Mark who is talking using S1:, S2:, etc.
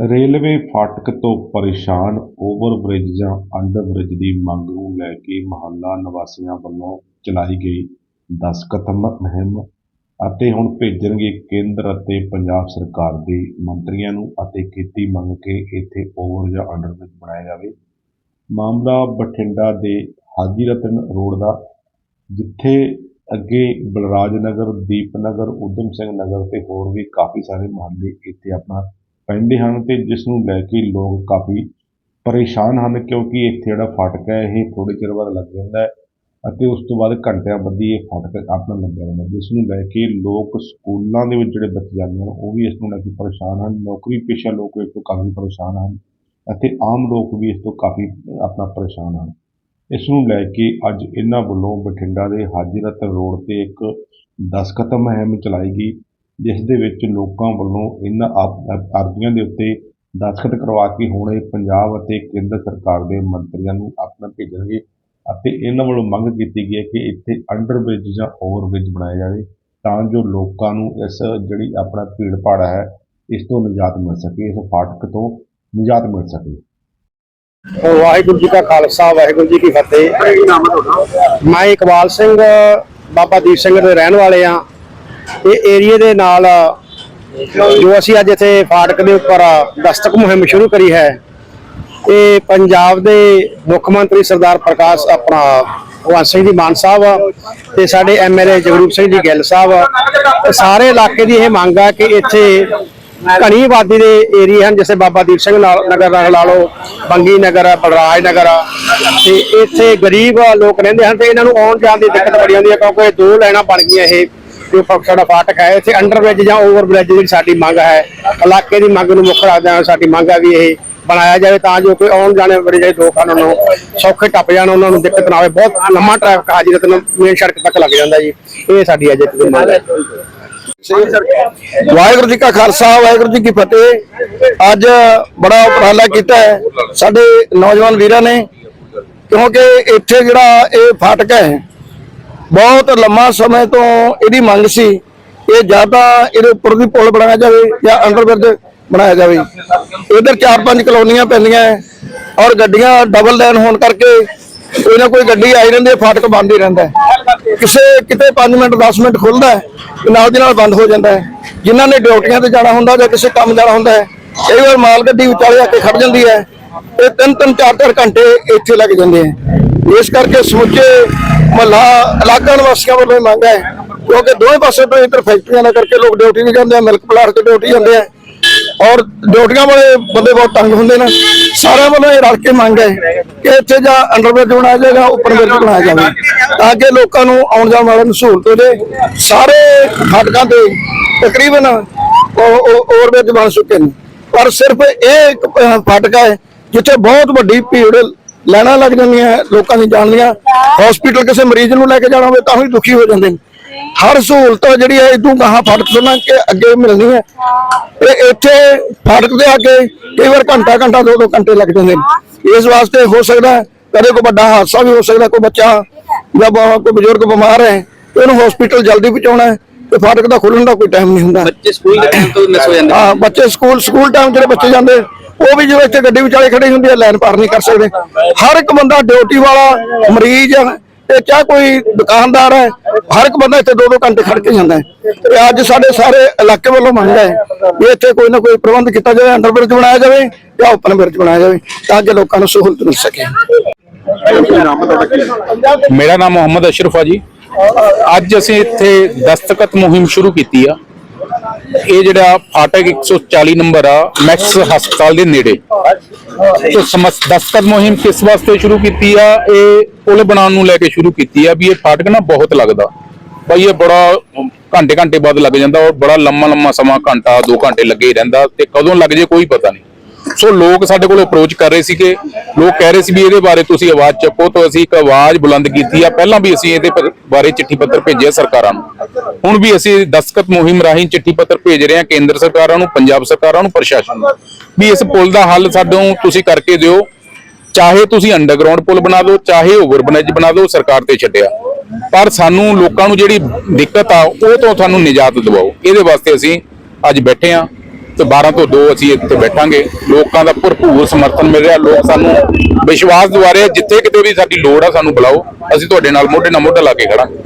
S1: Railway ਫਾਟਕ ਤੋਂ ਪਰੇਸ਼ਾਨ ਓਵਰਬ੍ਰਿਜ ਜਾਂ ਅੰਡਰਬ੍ਰਿਜ ਦੀ ਮੰਗ ਨੂੰ ਲੈ ਕੇ ਮੁਹੱਲਾ ਨਿਵਾਸੀਆਂ ਵੱਲੋਂ ਚਲਾਈ ਗਈ ਦਸਤਖਤ ਮੁਹਿੰਮ ਅਤੇ ਹੁਣ ਭੇਜਣਗੇ ਕੇਂਦਰ ਅਤੇ ਪੰਜਾਬ ਸਰਕਾਰ ਦੇ ਮੰਤਰੀਆਂ ਨੂੰ ਅਤੇ ਕੀਤੀ ਮੰਗ ਕੇ ਇੱਥੇ ਓਵਰ ਜਾਂ ਅੰਡਰਬ੍ਰਿਜ ਬਣਾਇਆ ਜਾਵੇ। ਮਾਮਲਾ ਬਠਿੰਡਾ ਦੇ ਹਾਜੀ ਰਤਨ ਰੋਡ ਦਾ, ਜਿੱਥੇ ਅੱਗੇ ਬਲਰਾਜ ਨਗਰ ਦੀਪਨਗਰ ਊਧਮ ਸਿੰਘ ਨਗਰ ਤੇ ਹੋਰ ਵੀ ਕਾਫੀ ਸਾਰੇ ਮੁਹੱਲੇ ਇੱਥੇ ਆਪਣਾ ਪੈਂਦੇ ਹਨ ਤੇ ਜਿਸ ਨੂੰ ਲੈ ਕੇ ਲੋਕ ਕਾਫੀ ਪਰੇਸ਼ਾਨ ਹਨ ਕਿਉਂਕਿ ਇੱਥੇ ਜਿਹੜਾ ਫਾਟਕ ਹੈ, ਇਹ ਥੋੜੇ ਚਿਰ ਬਾਅਦ ਲੱਗ ਜਾਂਦਾ ਹੈ ਅਤੇ ਉਸ ਤੋਂ ਬਾਅਦ ਘੰਟਿਆਂ ਬੱਧੀ ਇਹ ਫਾਟਕ ਆਪਣਾ ਲੱਗਿਆ ਰਹਿੰਦਾ ਜਿਸ ਨੂੰ ਲੈ ਕੇ ਲੋਕ ਸਕੂਲਾਂ ਦੇ ਵਿੱਚ ਜਿਹੜੇ ਬੱਚੇ ਜਾਂਦੇ ਹਨ, ਉਹ ਵੀ ਇਸ ਨੂੰ ਲੈ ਕੇ ਪਰੇਸ਼ਾਨ ਹਨ, ਨੌਕਰੀ ਪੇਸ਼ਾ ਲੋਕ ਇਸ ਤੋਂ ਕਾਫੀ ਪਰੇਸ਼ਾਨ ਹਨ ਅਤੇ ਆਮ ਲੋਕ ਵੀ ਇਸ ਤੋਂ ਕਾਫੀ ਆਪਣਾ ਪਰੇਸ਼ਾਨ ਹਨ। ਇਸ ਨੂੰ ਲੈ ਕੇ ਅੱਜ ਇਹਨਾਂ ਵੱਲੋਂ ਬਠਿੰਡਾ ਦੇ ਹਾਜੀ ਰੋਡ ਤੇ ਇੱਕ ਦਸਤਖਤ ਮੁਹਿੰਮ ਚਲਾਈ ਗਈ ਜਿਸ ਦੇ ਵਿੱਚ ਲੋਕਾਂ ਵੱਲੋਂ ਇਹਨਾਂ ਆਪ- ਅਰਜ਼ੀਆਂ ਦੇ ਉੱਤੇ ਦਸਤਖਤ ਕਰਵਾ ਕੇ ਹੁਣ ਇਹ ਪੰਜਾਬ ਅਤੇ ਕੇਂਦਰ ਸਰਕਾਰ ਦੇ ਮੰਤਰੀਆਂ ਨੂੰ ਆਪਣਾ ਭੇਜਣਗੇ ਅਤੇ ਇਹਨਾਂ ਵੱਲੋਂ ਮੰਗ ਕੀਤੀ ਗਈ ਹੈ ਕਿ ਇੱਥੇ ਅੰਡਰ ਬ੍ਰਿਜ ਜਾਂ ਓਵਰ ਬ੍ਰਿਜ ਬਣਾਇਆ ਜਾਵੇ ਤਾਂ ਜੋ ਲੋਕਾਂ ਨੂੰ ਇਸ ਜਿਹੜੀ ਆਪਣਾ ਭੀੜ ਭਾੜ ਹੈ ਇਸ ਤੋਂ ਨਿਜਾਤ ਮਿਲ ਸਕੇ ਇਸ ਫਾਟਕ ਤੋਂ ਨਿਜਾਤ ਮਿਲ ਸਕੇ।
S2: ਵਾਹਿਗੁਰੂ ਜੀ ਕਾ ਖਾਲਸਾ ਵਾਹਿਗੁਰੂ ਜੀ ਕੀ ਫਤਿਹ। ਮੈਂ ਇਕਬਾਲ ਸਿੰਘ ਬਾਬਾ ਦੀਪ ਸਿੰਘ ਦੇ ਰਹਿਣ ਵਾਲੇ ਆ ਇਹ ਏਰੀਏ ਦੇ ਨਾਲ ਜੋ ਅਸੀਂ ਅੱਜ ਇੱਥੇ ਫਾਟਕ ਦੇ ਉੱਪਰ ਦਸਤਕ ਮੁਹਿੰਮ ਸ਼ੁਰੂ ਕਰੀ ਹੈ ਇਹ ਪੰਜਾਬ ਦੇ ਮੁੱਖ ਮੰਤਰੀ ਸਰਦਾਰ ਪ੍ਰਕਾਸ਼ ਆਪਣਾ ਭਗਵੰਤ ਸਿੰਘ ਜੀ ਮਾਨ ਸਾਹਿਬ ਤੇ ਸਾਡੇ ਐਮਐਲਏ ਜਗਰੂਪ ਸਿੰਘ ਜੀ ਗਿੱਲ ਸਾਹਿਬ ਤੇ ਸਾਰੇ ਇਲਾਕੇ ਦੀ ਇਹ ਮੰਗ ਆ ਕਿ ਇੱਥੇ ਘਣੀ ਆਬਾਦੀ ਦੇ ਏਰੀਏ ਹਨ ਜਿਵੇਂ ਬਾਬਾ ਦੀਪ ਸਿੰਘ ਨਾਲ ਨਗਰ ਨਾਲ ਲਾ ਲਓ ਬੰਗੀ ਨਗਰ ਆ, ਬਲਰਾਜ ਨਗਰ ਆ, ਤੇ ਇੱਥੇ ਗਰੀਬ ਲੋਕ ਰਹਿੰਦੇ ਹਨ ਤੇ ਇਹਨਾਂ ਨੂੰ ਆਉਣ ਜਾਣ ਦੀ ਦਿੱਕਤ ਬੜੀ ਆਉਂਦੀ ਹੈ ਕਿਉਂਕਿ ਦੋ ਲਾਈਨਾਂ ਬਣ ਗਈਆਂ ਇਹ। ਜੋ ਸਾਡਾ ਫਾਟਕ ਹੈ, ਇੱਥੇ ਅੰਡਰ ਬ੍ਰਿਜ ਜਾਂ ਓਵਰ ਬ੍ਰਿਜ ਜਿਹੜੀ ਸਾਡੀ ਮੰਗ ਹੈ। ਇਲਾਕੇ ਦੀ ਮੰਗ ਨੂੰ ਮੁੱਖ ਰੱਖਦੇ ਹਾਂ ਸਾਡੀ ਮੰਗ ਹੈ ਵੀ ਇਹ ਬਣਾਇਆ ਜਾਵੇ ਤਾਂ ਜੋ ਕੋਈ ਆਉਣ ਜਾਣੇ ਵਾਲੇ ਜਿਹੜੇ ਲੋਕ ਹਨ, ਉਹਨਾਂ ਨੂੰ ਸੌਖੇ ਟੱਪ ਜਾਣ, ਉਹਨਾਂ ਨੂੰ ਦਿੱਕਤ ਨਾ ਆਵੇ। ਬਹੁਤ ਲੰਮਾ ਟ੍ਰੈਫਿਕ ਹਾਜੀ ਰਤਨ ਮੇਨ ਸੜਕ ਤੱਕ ਲੱਗ ਜਾਂਦਾ ਜੀ। ਇਹ ਸਾਡੀ ਅੱਜ ਦੀ ਮੰਗ ਹੈ।
S3: ਵਾਹਿਗੁਰੂ ਜੀ ਕਾ ਖਾਲਸਾ, ਵਾਹਿਗੁਰੂ ਜੀ ਕੀ ਫਤਿਹ। ਅੱਜ ਬੜਾ ਉਪਰਾਲਾ ਕੀਤਾ ਹੈ ਸਾਡੇ ਨੌਜਵਾਨ ਵੀਰਾਂ ਨੇ, ਕਿਉਂਕਿ ਇੱਥੇ ਜਿਹੜਾ ਇਹ ਫਾਟਕ ਹੈ ਬਹੁਤ ਲੰਮਾ ਸਮੇਂ ਤੋਂ ਇਹਦੀ ਮੰਗ ਸੀ ਇਹ ਜਾਂ ਤਾਂ ਇਹਦੇ ਉੱਪਰ ਦੀ ਪੁਲ ਬਣਾਇਆ ਜਾਵੇ ਜਾਂ ਅੰਡਰਬ੍ਰਿਜ ਬਣਾਇਆ ਜਾਵੇ। ਇਧਰ ਚਾਰ ਪੰਜ ਕਲੋਨੀਆਂ ਪੈਂਦੀਆਂ ਹੈ ਔਰ ਗੱਡੀਆਂ ਡਬਲ ਲਾਈਨ ਹੋਣ ਕਰਕੇ ਕੋਈ ਨਾ ਕੋਈ ਗੱਡੀ ਆਈ ਰਹਿੰਦੀ ਹੈ ਫਾਟਕ ਬੰਦ ਹੀ ਰਹਿੰਦਾ ਕਿਸੇ, ਕਿਤੇ 5 ਮਿੰਟ 10 ਮਿੰਟ ਖੁੱਲਦਾ ਨਾਲ ਦੀ ਨਾਲ ਬੰਦ ਹੋ ਜਾਂਦਾ ਹੈ ਜਿਨ੍ਹਾਂ ਨੇ ਡਿਊਟੀਆਂ ਤੇ ਜਾਣਾ ਹੁੰਦਾ ਜਾਂ ਕਿਸੇ ਕੰਮ ਜਾਣਾ ਹੁੰਦਾ ਹੈ ਕਈ ਵਾਰ ਮਾਲ ਗੱਡੀ ਵਿਚਾਲੇ ਆ ਕੇ ਖੜ ਜਾਂਦੀ ਹੈ ਤੇ ਤਿੰਨ ਤਿੰਨ, ਚਾਰ ਚਾਰ ਘੰਟੇ ਇੱਥੇ ਲੱਗ ਜਾਂਦੇ ਹੈ ਇਸ ਕਰਕੇ ਸਮੁੱਚੇ ਮਹੱਲਾ ਇਲਾਕਾ ਨਿਵਾਸੀਆਂ ਵੱਲੋਂ ਇਹ ਮੰਗ ਹੈ, ਕਿਉਂਕਿ ਦੋਵੇਂ ਪਾਸੇ ਤੋਂ ਇੱਧਰ ਫੈਕਟਰੀਆਂ ਦਾ ਕਰਕੇ ਲੋਕ ਡਿਊਟੀ ਨਹੀਂ ਜਾਂਦੇ ਆ ਮਿਲਕ ਪਲਾਟ ਤੇ ਡਿਊਟੀ ਜਾਂਦੇ ਆ। ਔਰ ਡਿਊਟੀਆਂ ਵਾਲੇ ਬੰਦੇ ਬਹੁਤ ਤੰਗ ਹੁੰਦੇ ਨੇ। ਸਾਰਿਆਂ ਵੱਲੋਂ ਇਹ ਰਲ ਕੇ ਮੰਗ ਹੈ ਕਿ ਇੱਥੇ ਜਾਂ ਅੰਡਰਬ੍ਰਿਜ ਬਣਾਇਆ ਜਾਏਗਾ ਉੱਪਰ ਬ੍ਰਿਜ ਬਣਾਇਆ ਜਾਵੇ, ਤਾਂ ਕਿ ਲੋਕਾਂ ਨੂੰ ਆਉਣ ਜਾਣ ਵਾਲਿਆਂ ਨੂੰ ਸਹੂਲਤ ਹੋ ਜਾਏ ਸਾਰੇ ਫਾਟਕਾਂ ਤੇ ਤਕਰੀਬਨ ਓਵਰਬ੍ਰਿਜ ਬਣ ਚੁੱਕੇ ਨੇ। ਪਰ ਸਿਰਫ ਇਹ ਇੱਕ ਫਾਟਕਾ ਹੈ, ਜਿੱਥੇ ਬਹੁਤ ਵੱਡੀ ਭੀੜ ਲੈਣਾ ਲੱਗ ਜਾਂਦੀਆਂ ਲੋਕਾਂ ਦੀ ਜਾਣ ਦੀਆਂ। ਹਸਪੀਟਲ ਕਿਸੇ ਮਰੀਜ਼ ਨੂੰ ਲੈ ਕੇ ਜਾਣਾ ਹੋਵੇ ਤਾਂ ਵੀ ਦੁਖੀ ਹੋ ਜਾਂਦੇ ਨੇ। ਹਰ ਸਹੂਲਤ ਜਿਹੜੀ ਹੈ ਇਦੋਂ ਗਾਹਾਂ ਫਾਟਕ ਤੋਂ ਲੰਘ ਕੇ ਅੱਗੇ ਮਿਲਣੀ ਹੈ ਤੇ ਇੱਥੇ ਫਾਟਕ ਦੇ ਅੱਗੇ ਕਈ ਵਾਰ ਘੰਟਾ ਘੰਟਾ ਦੋ ਦੋ ਘੰਟੇ ਲੱਗ ਜਾਂਦੇ ਨੇ। ਇਸ ਵਾਸਤੇ ਹੋ ਸਕਦਾ ਕਦੇ ਕੋਈ ਵੱਡਾ ਹਾਦਸਾ ਵੀ ਹੋ ਸਕਦਾ ਕੋਈ ਬੱਚਾ ਜਾਂ ਕੋਈ ਬਜ਼ੁਰਗ ਬਿਮਾਰ ਹੈ ਤੇ ਉਹਨੂੰ ਹਸਪੀਟਲ ਜਲਦੀ ਪਹੁੰਚਾਉਣਾ ਹੈ ਤੇ ਫਾਟਕ ਦਾ ਖੁੱਲਣ ਦਾ ਕੋਈ ਟਾਈਮ ਨਹੀਂ ਹੁੰਦਾ।
S4: ਬੱਚੇ ਸਕੂਲ ਦੇ ਟਾਈਮ ਤੋਂ ਮਿਸ ਹੋ ਜਾਂਦੇ
S3: ਹਾਂ ਬੱਚੇ ਸਕੂਲ ਸਕੂਲ ਟਾਈਮ ਜਿਹੜੇ ਬੱਚੇ ਜਾਂਦੇ ਉਹ ਵੀ ਜਦੋਂ ਇੱਥੇ ਗੱਡੀ ਵਿਚਾਲੇ ਖੜੀ ਹੁੰਦੀ ਹੈ ਲਾਈਨ ਪਾਰ ਨਹੀਂ ਕਰ ਸਕਦੇ। ਹਰ ਇੱਕ ਬੰਦਾ ਡਿਊਟੀ ਵਾਲਾ ਮਰੀਜ਼ ਤੇ ਚਾਹ ਕੋਈ ਦੁਕਾਨਦਾਰ ਹੈ ਹਰ ਇੱਕ ਬੰਦਾ ਇੱਥੇ ਦੋ ਦੋ ਘੰਟੇ ਖੜ ਕੇ ਜਾਂਦਾ। ਹੈ ਤੇ ਅੱਜ ਸਾਡੇ ਸਾਰੇ ਇਲਾਕੇ ਵੱਲੋਂ ਮੰਗ ਹੈ ਵੀ ਇੱਥੇ ਕੋਈ ਨਾ ਕੋਈ ਪ੍ਰਬੰਧ ਕੀਤਾ ਜਾਵੇ ਅੰਡਰਬ੍ਰਿਜ ਬਣਾਇਆ ਜਾਵੇ ਜਾਂ ਓਪਨ ਬ੍ਰਿਜ ਬਣਾਇਆ ਜਾਵੇ, ਤਾਂ ਕਿ ਲੋਕਾਂ ਨੂੰ ਸਹੂਲਤ ਮਿਲ ਸਕੇ।
S5: ਮੇਰਾ ਨਾਮ ਮੁਹੰਮਦ ਅਸ਼ਰਫ ਆ ਜੀ। ਅੱਜ ਅਸੀਂ ਇੱਥੇ ਦਸਤਖਤ ਮੁਹਿੰਮ ਸ਼ੁਰੂ ਕੀਤੀ ਆ। ਇਹ ਜਿਹੜਾ ਫਾਟਕ 140 ਨੰਬਰ ਆ, ਮੈਕਸ ਹਸਪਤਾਲ ਦੇ ਨੇੜੇ। ਤੇ ਸਮਸ ਦਸਤਖਤ ਮੁਹਿੰਮ ਕਿਸ ਵਾਸਤੇ ਸ਼ੁਰੂ ਕੀਤੀ ਆ? ਇਹ ਪੁਲ ਬਣਾਉਣ ਨੂੰ ਲੈ ਕੇ ਸ਼ੁਰੂ ਕੀਤੀ ਆ ਵੀ ਇਹ ਫਾਟਕ ਨਾ ਬਹੁਤ ਲੱਗਦਾ। ਭਾਈ ਇਹ ਬੜਾ ਘੰਟੇ ਘੰਟੇ ਬਾਅਦ ਲੱਗ ਜਾਂਦਾ ਔਰ ਬੜਾ ਲੰਮਾ ਲੰਮਾ ਸਮਾਂ ਘੰਟਾ 2 ਘੰਟੇ ਲੱਗੇ ਹੀ ਰਹਿੰਦਾ ਤੇ ਕਦੋਂ ਲੱਗ ਜੇ ਕੋਈ ਪਤਾ ਨਹੀਂ। ਸੋ ਲੋਕ ਸਾਡੇ ਕੋਲ ਅਪਰੋਚ ਕਰ ਰਹੇ ਸੀਗੇ। ਲੋਕ ਕਹਿ ਰਹੇ ਸੀ ਵੀ ਇਹਦੇ ਬਾਰੇ ਤੁਸੀਂ ਆਵਾਜ਼ ਚੱਕੋ ਤਾਂ ਅਸੀਂ ਇੱਕ ਆਵਾਜ਼ ਬੁਲੰਦ ਕੀਤੀ ਆ। ਪਹਿਲਾਂ ਵੀ ਅਸੀਂ ਇਹਦੇ ਬਾਰੇ ਚਿੱਠੀ ਪੱਤਰ ਭੇਜਿਆ ਸਰਕਾਰਾਂ ਨੂੰ। ਹੁਣ ਵੀ ਅਸੀਂ ਦਸਤਖਤ ਮੁਹਿੰਮ ਰਾਹੀਂ ਚਿੱਠੀ ਪੱਤਰ ਭੇਜ ਰਹੇ ਹਾਂ ਕੇਂਦਰ ਸਰਕਾਰਾਂ ਨੂੰ, ਪੰਜਾਬ ਸਰਕਾਰਾਂ ਨੂੰ, ਪ੍ਰਸ਼ਾਸਨ ਨੂੰ। ਵੀ ਇਸ ਪੁਲ ਦਾ ਹੱਲ ਸਾਨੂੰ ਤੁਸੀਂ ਕਰਕੇ ਦਿਓ। ਚਾਹੇ ਤੁਸੀਂ ਅੰਡਰਗਰਾਉਂਡ ਪੁਲ ਬਣਾ ਦਿਓ, ਚਾਹੇ ਓਵਰਬ੍ਰਿਜ ਬਣਾ ਦਿਓ, ਸਰਕਾਰ ਤੇ ਛੱਡਿਆ। ਪਰ ਸਾਨੂੰ ਲੋਕਾਂ ਨੂੰ ਜਿਹੜੀ ਦਿੱਕਤ ਆ, ਉਹ ਤੋਂ ਤੁਹਾਨੂੰ ਨਿਜਾਤ ਦਿਵਾਓ। ਇਹਦੇ ਵਾਸਤੇ ਅਸੀਂ ਅੱਜ ਬੈਠੇ ਆ। ਤੇ 12 ਤੋਂ 2 ਅਸੀਂ ਇੱਥੇ ਬੈਠਾਂਗੇ। ਲੋਕਾਂ ਦਾ ਭਰਪੂਰ ਸਮਰਥਨ ਮਿਲ ਰਿਹਾ। ਲੋਕ ਸਾਨੂੰ ਵਿਸ਼ਵਾਸ ਦਿਵਾ ਰਹੇ ਆ, ਜਿੱਥੇ ਕਿਤੇ ਵੀ ਸਾਡੀ ਲੋੜ ਆ ਸਾਨੂੰ ਬੁਲਾਓ। ਅਸੀਂ ਤੁਹਾਡੇ ਨਾਲ ਮੋਢੇ ਨਾਲ ਮੋਢਾ ਲਾ ਕੇ ਖੜਾਂਗੇ।